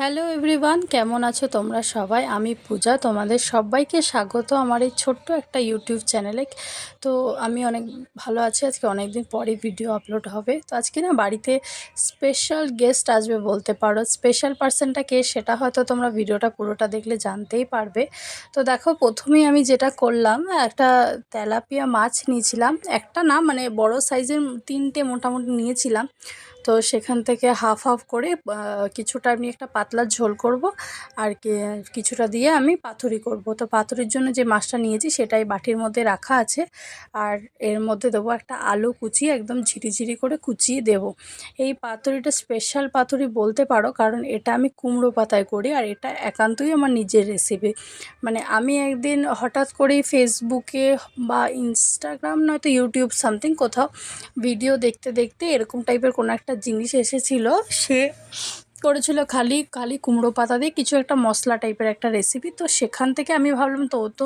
Hello everyone কেমন আছো তোমরা সবাই? আমি পূজা, তোমাদের সবাইকে স্বাগত আমার এই ছোট্ট একটা ইউটিউব চ্যানেলে তো আমি অনেক ভালো আছি, আজকে অনেক দিন পরে ভিডিও আপলোড হবে। তো আজকে না বাড়িতে স্পেশাল গেস্ট আসবে বলতে পারো। স্পেশাল পার্সনটা কে সেটা হয়তো তোমরা ভিডিওটা পুরোটা দেখলে জানতেই পারবে। তো দেখো, প্রথমেই আমি যেটা করলাম, একটা তেলাপিয়া মাছ নিয়েছিলাম। একটা না মানে বড় সাইজের তিনটে মোটামুটি নিয়েছিলাম। তো সেখান থেকে হাফ হাফ করে কিছুটা আমি একটা পাতলা ঝোল করব আর কিছুটা দিয়ে আমি পাতুরি করব। তো পাতুরির জন্য যে মাছটা নিয়েছি সেটাই বাটির মধ্যে রাখা আছে আর এর মধ্যে দেবো একটা আলু কুচিয়ে একদম ঝিরিঝিরি করে কুচিয়ে দেব। এই পাতুরিটা স্পেশাল পাতুরি বলতে পারো, কারণ এটা আমি কুমড়ো পাতায় করি আর এটা একান্তই আমার নিজের রেসিপি মানে আমি একদিন হঠাৎ করেই ফেসবুকে বা ইনস্টাগ্রাম নয়তো ইউটিউব সামথিং কোথাও ভিডিও দেখতে দেখতে এরকম টাইপের কোনো একটা জিনিস এসেছিল, সে করেছিল খালি খালি কুমড়ো পাতা দিয়ে কিছু একটা মশলা টাইপের একটা রেসিপি তো সেখান থেকে আমি ভাবলাম, তো ও তো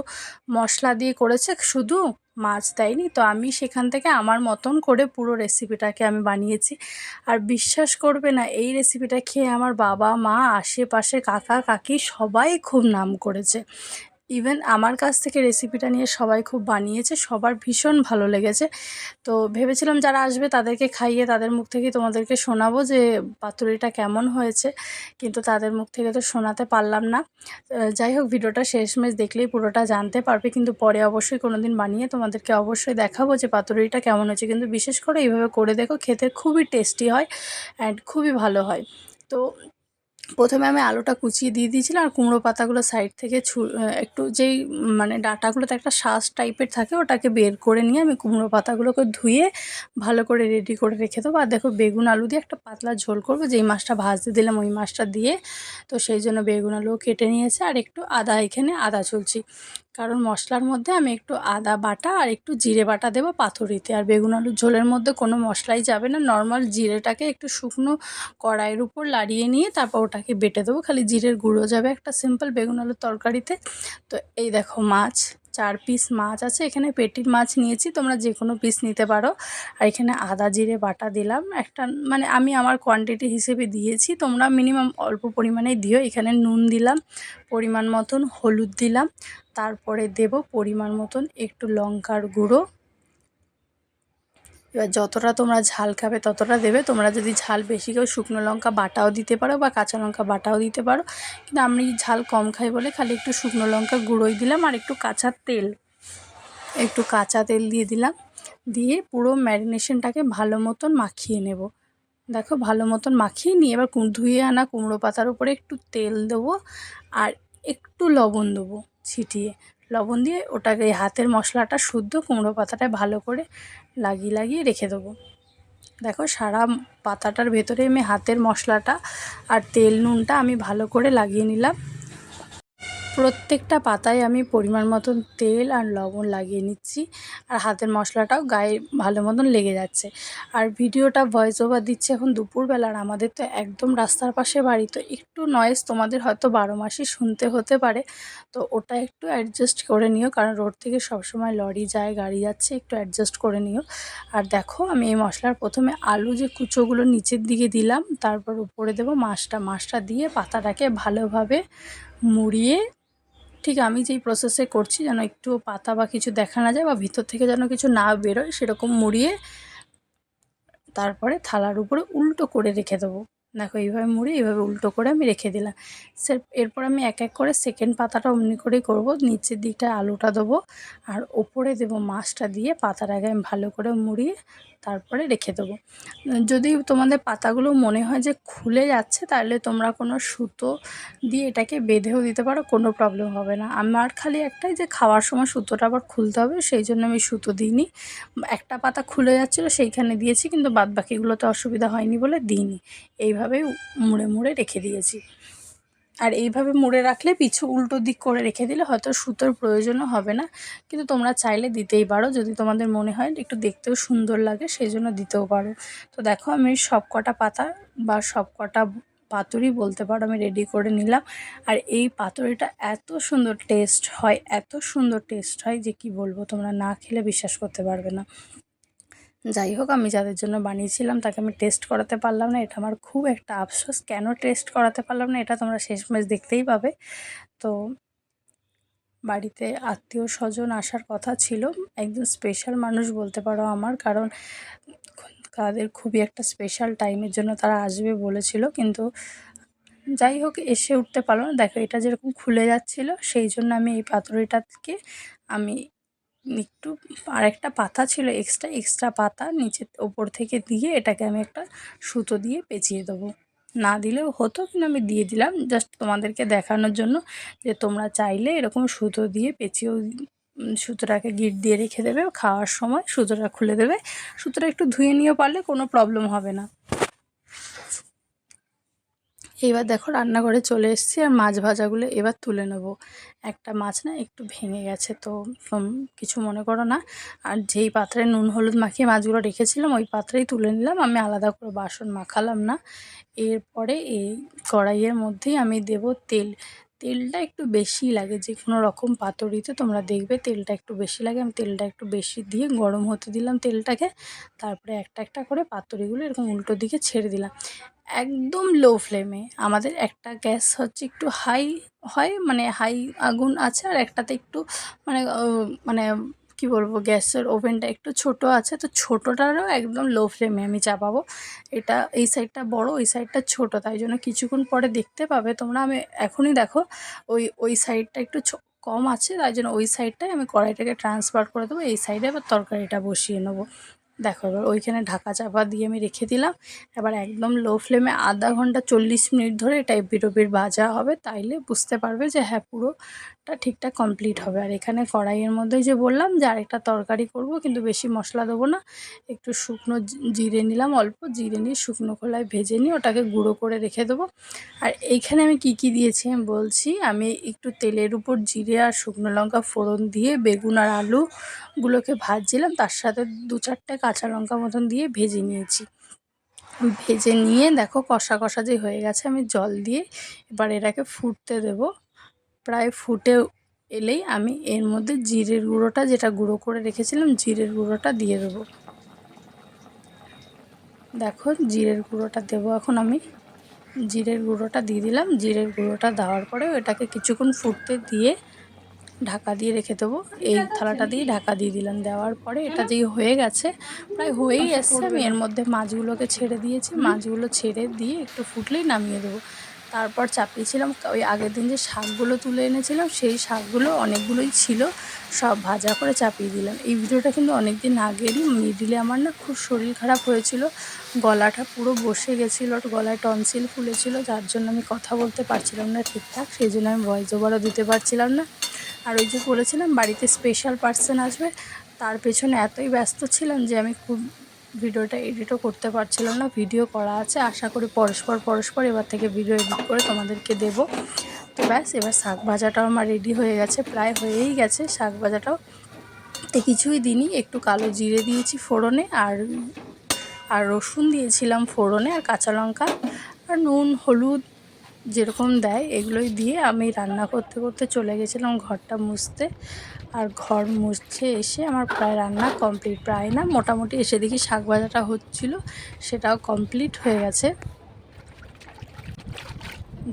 মশলা দিয়ে করেছে, শুধু মাছ দেয়নি, তো আমি সেখান থেকে আমার মতন করে পুরো রেসিপিটাকে আমি বানিয়েছি। আর বিশ্বাস করবে না, এই রেসিপিটা খেয়ে আমার বাবা, মা আশেপাশে কাকা, কাকি সবাই খুব নাম করেছে। ইভেন আমার কাছ থেকে রেসিপিটা নিয়ে সবাই খুব বানিয়েছে, সবার ভীষণ ভালো লেগেছে। তো ভেবেছিলাম যারা আসবে তাদেরকে খাইয়ে তাদের মুখ থেকে তোমাদেরকে শোনাবো যে পাতুরিটা কেমন হয়েছে, কিন্তু তাদের মুখ থেকে তো শোনাতে পারলাম না। যাই হোক, ভিডিওটা শেষমেশ দেখলেই পুরোটা জানতে পারবে, কিন্তু পরে অবশ্যই কোনো দিন বানিয়ে তোমাদেরকে অবশ্যই দেখাবো যে পাতুরিটা কেমন হয়েছে। কিন্তু বিশেষ করে এইভাবে করে দেখো, খেতে খুবই টেস্টি হয় অ্যান্ড খুবই ভালো হয়। তো প্রথমে আমি আলুটা কুচিয়ে দিয়ে দিয়েছিলাম আর কুমড়ো পাতাগুলো সাইড থেকে ছু একটু যেই মানে ডাটাগুলোতে একটা শ্বাস টাইপের থাকে ওটাকে বের করে নিয়ে আমি কুমড়ো পাতাগুলোকে ধুয়ে ভালো করে রেডি করে রেখে দেবো। আর দেখো বেগুন আলু দিয়ে একটা পাতলা ঝোল করব, যেই মাছটা ভাজতে দিলাম ওই মাছটা দিয়ে। তো সেই জন্য বেগুন আলুও কেটে নিয়েছে আর একটু আদা এখানে আদা চলছি কারণ মশলার মধ্যে আমি একটু আদা বাটা আর একটু জিরে বাটা দেবো পাথরিতে। আর বেগুন আলুর ঝোলের মধ্যে কোনো মশলাই যাবে না। নর্মাল জিরেটাকে একটু শুকনো কড়াইয়ের উপর লাড়িয়ে নিয়ে তারপর ওটাকে বেটে দেবো। খালি জিরের গুঁড়ো যাবে একটা সিম্পল বেগুন আলুর তরকারিতে। তো এই দেখো মাছ। চার পিস মাছ আছে, এখানে পেটির মাছ নিয়েছি, তোমরা যে কোনো পিস নিতে পারো। আর এখানে আদা জিরে বাটা দিলাম, একটা মানে আমি আমার কোয়ান্টিটি হিসেবে দিয়েছি, তোমরা মিনিমাম অল্প পরিমাণেই দিও, এখানে নুন দিলাম, পরিমাণ মতন হলুদ দিলাম, তারপরে দেব পরিমাণ মতন একটু লঙ্কার গুঁড়ো এবার যতটা তোমরা ঝাল খাবে ততটা দেবে। তোমরা যদি ঝাল বেশি কেউ শুকনো লঙ্কা বাটাও দিতে পারো বা কাঁচা লঙ্কা বাটাও দিতে পারো। কিন্তু আমি ঝাল কম খাই বলে খালি একটু শুকনো লঙ্কা গুঁড়োই দিলাম আর একটু কাঁচা তেল। একটু কাঁচা তেল দিয়ে দিলাম। দিয়ে পুরো ম্যারিনেশনটাকে ভালো মতন মাখিয়ে নেব। দেখো ভালো মতন মাখিয়ে নিয়ে এবার ধুয়ে আনা কুমড়ো পাতার উপরে একটু তেল দেবো আর একটু লবণ দেবো ছিটিয়ে। লবণ দিয়ে ওটাকে হাতের মশলাটা শুদ্ধ কুমড়ো পাতাটায় ভালো করে লাগিয়ে লাগিয়ে রেখে দেবো। দেখো সারা পাতাটার ভেতরে আমি হাতের মশলাটা আর তেল নুনটা আমি ভালো করে লাগিয়ে নিলাম। প্রত্যেকটা পাতায় আমি পরিমাণ মতন তেল আর লবণ লাগিয়ে নিচ্ছি। আর হাতের মশলাটাও গায়ে ভালো মতন লেগে যাচ্ছে। আর ভিডিওটা ভয়েস ওভার দিচ্ছে এখন দুপুরবেলা আর আমাদের তো একদম রাস্তার পাশে বাড়ি, তো একটু নয়েজ তোমাদের হয়তো বারো মাসই শুনতে হতে পারে। তো ওটা একটু অ্যাডজাস্ট করে নিও, কারণ রোড থেকে সবসময় লরি যায়, গাড়ি যাচ্ছে, একটু অ্যাডজাস্ট করে নিও। আর দেখো আমি এই মশলার প্রথমে আলু যে কুচোগুলো নিচের দিকে দিলাম, তারপর উপরে দেবো মাছটা। মাছটা দিয়ে পাতাটাকে ভালোভাবে মুড়িয়ে ঠিক আমি যেই প্রসেসে করছি যেন একটু পাতা বা কিছু দেখা না যায় বা ভিতর থেকে যেন কিছু না বেরোয়, সেরকম মুড়িয়ে তারপরে থালার উপরে উল্টো করে রেখে দেবো। দেখো এইভাবে মুড়ে, এইভাবে উল্টো করে আমি রেখে দিলাম। স্যার, এরপর আমি এক এক করে সেকেন্ড পাতাটা অমনি করেই করব। নিচের দিকটায় আলুটা দেবো আর ওপরে দেবো মাছটা দিয়ে পাতাটাকে আমি ভালো করে মুড়িয়ে তারপরে রেখে দেবো। যদি তোমাদের পাতাগুলো মনে হয় যে খুলে যাচ্ছে, তাহলে তোমরা কোনো সুতো দিয়ে এটাকে বেঁধেও দিতে পারো, কোনো প্রবলেম হবে না। আমার খালি একটাই যে খাওয়ার সময় সুতোটা আবার খুলতে হবে, সেই জন্য আমি সুতো দিইনি। একটা পাতা খুলে যাচ্ছিল, সেইখানে দিয়েছি, কিন্তু বাদ বাকিগুলোতে অসুবিধা হয়নি বলে দিইনি। এইভাবেই মুড়ে মুড়ে রেখে দিয়েছি। আর এইভাবে মুড়ে রাখলে পিছু উল্টো দিক করে রেখে দিলে হয়তো সুতোর প্রয়োজনও হবে না। কিন্তু তোমরা চাইলে দিতেই পারো। যদি তোমাদের মনে হয় একটু দেখতেও সুন্দর লাগে, সেই জন্য দিতেও পারো। তো দেখো, আমি সব কটা পাতা বা সব কটা পাতুরি বলতে পারো, আমি রেডি করে নিলাম। আর এই পাতুরিটা এত সুন্দর টেস্ট হয়, এত সুন্দর টেস্ট হয় যে কি বলব, তোমরা না খেলে বিশ্বাস করতে পারবে না। যাই হোক আমি যাদের জন্য বানিয়েছিলাম তাকে আমি টেস্ট করাতে পারলাম না। এটা আমার খুব একটা আফসোস। কেন টেস্ট করাতে পারলাম না এটা তোমরা শেষ শেষমেশ দেখতেই পাবে। তো বাড়িতে আত্মীয় স্বজন আসার কথা ছিল। একজন স্পেশাল মানুষ বলতে পারো আমার, কারণ তাদের খুবই একটা স্পেশাল টাইমের জন্য তারা আসবে বলেছিল। কিন্তু যাই হোক এসে উঠতে পারল না। দেখো, এটা যেরকম খুলে যাচ্ছিল, সেই জন্য আমি এই পাতুরিটাকে আমি একটু আরেকটা পাতা ছিল এক্সট্রা এক্সট্রা পাতা নিচে ওপর থেকে দিয়ে এটাকে আমি একটা সুতো দিয়ে পেঁচিয়ে দেবো। না দিলেও হতো, কিন্তু আমি দিয়ে দিলাম। জাস্ট তোমাদেরকে দেখানোর জন্য যে তোমরা চাইলে এরকম সুতো দিয়ে পেঁচিয়েও সুতোটাকে গিট দিয়ে রেখে দেবে। খাওয়ার সময় সুতোটা খুলে দেবে। সুতোটা একটু ধুয়ে নিয়ে পারলে কোনো প্রবলেম হবে না। এবার দেখো রান্নাঘরে চলে এসেছি আর মাছ ভাজাগুলো এবার তুলে নেব। একটা মাছ না একটু ভেঙে গেছে তো কিছু মনে করো না। আর যেই পাত্রে নুন হলুদ মাখিয়ে মাছগুলো রেখেছিলাম, ওই পাত্রেই তুলে নিলাম। আমি আলাদা করে বাসন মাখালাম না। এরপরে এই কড়াইয়ের মধ্যেই আমি দেব তেল। তেলটা একটু বেশি লাগে, যে কোনো রকম পাতুরিতে তোমরা দেখবে তেলটা একটু বেশি লাগে। আমি তেলটা একটু বেশি দিয়ে গরম হতে দিলাম তেলটাকে। তারপরে একটা একটা করে পাতুরিগুলো এরকম উল্টো দিকে ছেড়ে দিলাম। একদম লো ফ্লেমে আমাদের একটা গ্যাস হচ্ছে একটু হাই হয় মানে হাই আগুন আছে, আর একটাতে একটু মানে মানে কি বলব, গ্যাসের ওভেনটা একটু ছোট আছে। তো ছোটোটারও একদম লো ফ্লেমে আমি চাপাবো। এটা, এই সাইডটা বড়, ওই সাইডটা ছোট, তাই জন্য কিছুক্ষণ পরে দেখতে পাবে তোমরা। আমি এখনই দেখো, ওই ওই সাইডটা একটু কম আছে, তাই জন্য ওই সাইডটায় আমি কড়াইটাকে ট্রান্সফার করে দেবো। এই সাইডে এবার তরকারিটা বসিয়ে নেব। দেখো, এবার ওইখানে ঢাকা চাপা দিয়ে আমি রেখে দিলাম। এবার একদম লো ফ্লেমে আধা ঘণ্টা চল্লিশ মিনিট ধরে এটা এপিট ভাজা হবে। তাইলে বুঝতে পারবে যে হ্যাঁ পুরোটা ঠিকঠাক কমপ্লিট হবে। আর এখানে কড়াইয়ের মধ্যে যে বললাম যে আরেকটা তরকারি করব, কিন্তু বেশি মশলা দেবো না। একটু শুকনো জিরে নিলাম অল্প। জিরে নিয়ে শুকনো খোলায় ভেজে নিয়ে ওটাকে গুঁড়ো করে রেখে দেবো। আর এইখানে আমি কি কি দিয়েছি আমি বলছি, আমি একটু তেলের উপর জিরে আর শুকনো লঙ্কা ফোড়ন দিয়ে বেগুন আর আলুগুলোকে ভাজছিলাম। তার সাথে দু চারটে কাঁচা লঙ্কা মতন দিয়ে ভেজে নিয়েছি। ভেজে নিয়ে দেখো কষা কষা যে হয়ে গেছে, আমি জল দিয়ে এবার এটাকে ফুটতে দেব। প্রায় ফুটে এলেই আমি এর মধ্যে জিরের গুঁড়োটা, যেটা গুঁড়ো করে রেখেছিলাম, জিরের গুঁড়োটা দিয়ে দেবো। দেখো জিরের গুঁড়োটা দেবো এখন আমি। জিরের গুঁড়োটা দিয়ে দিলাম। জিরের গুঁড়োটা দেওয়ার পরে এটাকে কিছুক্ষণ ফুটতে দিয়ে ঢাকা দিয়ে রেখে দেবো। এই থালাটা দিয়ে ঢাকা দিয়ে দিলাম। দেওয়ার পরে এটা যেই হয়ে গেছে প্রায় হয়েই এসছে। আমি এর মধ্যে মাছগুলোকে ছেড়ে দিয়েছি। মাছগুলো ছেড়ে দিয়ে একটু ফুটলেই নামিয়ে দেবো। তারপর চাপিয়েছিলাম ওই আগের দিন যে শাকগুলো তুলে এনেছিলাম সেই শাকগুলো অনেকগুলোই ছিল। সব ভাজা করে চাপিয়ে দিলাম। এই ভিডিওটা কিন্তু অনেক দিন আগেরই। মিডিলে আমার না খুব শরীর খারাপ হয়েছিল। গলাটা পুরো বসে গেছিল গলায় টনসিল ফুলেছিল। যার জন্য আমি কথা বলতে পারছিলাম না ঠিকঠাক। সেই জন্য আমি ভয়েস ওভারও দিতে পারছিলাম না। আর ওই যে বলেছিলাম, বাড়িতে স্পেশাল পার্সন আসবে। তার পেছনে এতই ব্যস্ত ছিলাম যে আমি খুব ভিডিওটা এডিটও করতে পারছিলাম না ভিডিও করা আছে। আশা করি পরস্পর পরস্পর এবার থেকে ভিডিও এডিট করে তোমাদেরকে দেব। তো ব্যাস, এবার শাক ভাজাটাও আমার রেডি হয়ে গেছে, প্রায় হয়েই গেছে শাক ভাজাটাও। তো কিছুই দিনই একটু কালো জিরে দিয়েছি ফোড়নে, আর আর রসুন দিয়েছিলাম ফোড়নে, আর কাঁচা লঙ্কা, আর নুন, হলুদ যেরকম দেয়, এগুলোই দিয়ে আমি রান্না করতে করতে চলে গেছিলাম ঘরটা মুছতে। আর ঘর মুছতে এসে আমার প্রায় রান্না কমপ্লিট প্রায় না, মোটামুটি এসে দেখি শাক ভাজাটা হচ্ছিল, সেটাও কমপ্লিট হয়ে গেছে।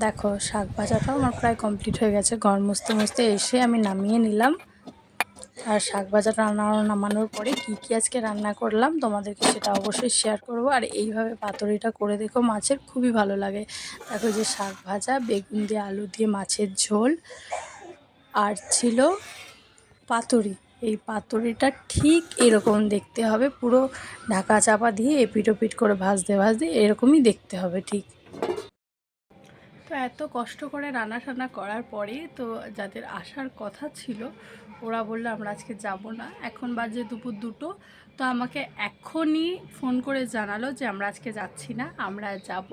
দেখো, শাক ভাজাটাও আমার প্রায় কমপ্লিট হয়ে গেছে। ঘর মুছতে মুছতে এসে আমি নামিয়ে নিলাম। আর শাক ভাজা রান্না নামানোর পরে কী কী আজকে রান্না করলাম তোমাদেরকে সেটা অবশ্যই শেয়ার করব। আর এইভাবে পাতুরিটা করে দেখো, মাছের খুবই ভালো লাগে। দেখো যে শাক ভাজা, বেগুন দিয়ে আলু দিয়ে মাছের ঝোল, আর ছিল পাতুরি। এই পাতুরিটা ঠিক এরকম দেখতে হবে, পুরো ঢাকা চাপা দিয়ে এপিট ওপিট করে ভাজতে ভাজতে এরকমই দেখতে হবে ঠিক। তো এত কষ্ট করে রান্না টান্না করার পরে তো যাদের আসার কথা ছিল, ওরা বলল, আমরা আজকে যাব না। এখন বাজে দুপুর দুটো, তো আমাকে এখনই ফোন করে জানালো যে, আমরা আজকে যাচ্ছি না, আমরা যাব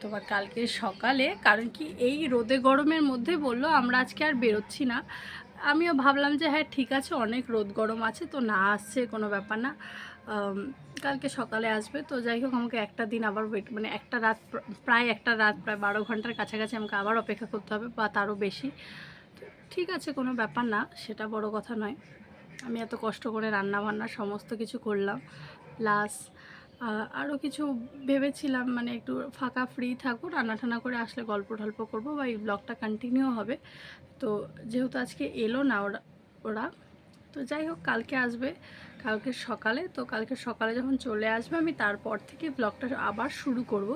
তোমার কালকে সকালে। কারণ কি, এই রোদে গরমের মধ্যে বলল, আমরা আজকে আর বেরোচ্ছি না। আমিও ভাবলাম যে হ্যাঁ ঠিক আছে, অনেক রোদ গরম আছে, তো না আসছে, কোনো ব্যাপার না। কালকে সকালে আসবে, তো যাই হোক আমাকে একটা দিন আবার ওয়েট মানে একটা রাত প্রায় একটা রাত, প্রায় বারো ঘণ্টার কাছাকাছি আমাকে আবার অপেক্ষা করতে হবে, বা তারও বেশি। ঠিক আছে, কোনো ব্যাপার না, সেটা বড় কথা নয়। আমি এত কষ্ট করে রান্না বান্না সমস্ত কিছু করলাম প্লাস আরও কিছু ভেবেছিলাম মানে একটু ফাঁকা ফ্রি থাকব রান্না টান্না করে আসলে গল্প টল্প করব, বা এই ব্লগটা কন্টিনিউ হবে। তো যেহেতু আজকে এলো না ওরা ওরা, তো যাই হোক কালকে আসবে। কালকে সকালে, তো কালকে সকালে যখন চলে আসবে আমি তারপর থেকে ব্লগটা আবার শুরু করব।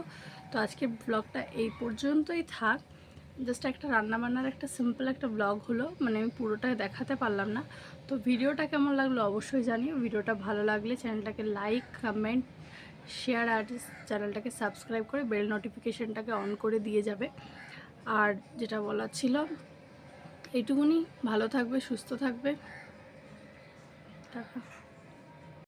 তো আজকে ব্লগটা এই পর্যন্তই থাক। জাস্ট একটা রান্নাবান্নার একটা সিম্পল একটা ব্লগ হলো মানে আমি পুরোটাই দেখাতে পারলাম না। তো ভিডিওটা কেমন লাগল অবশ্যই জানিও। ভিডিওটা ভালো লাগলে চ্যানেলটাকে লাইক কমেন্ট শেয়ার আর চ্যানেলটাকে সাবস্ক্রাইব করে বেল নোটিফিকেশনটাকে অন করে দিয়ে যাবে। আর যেটা বলার ছিল, এইটুকুনি। ভালো থাকবে, সুস্থ থাকবে। টাকা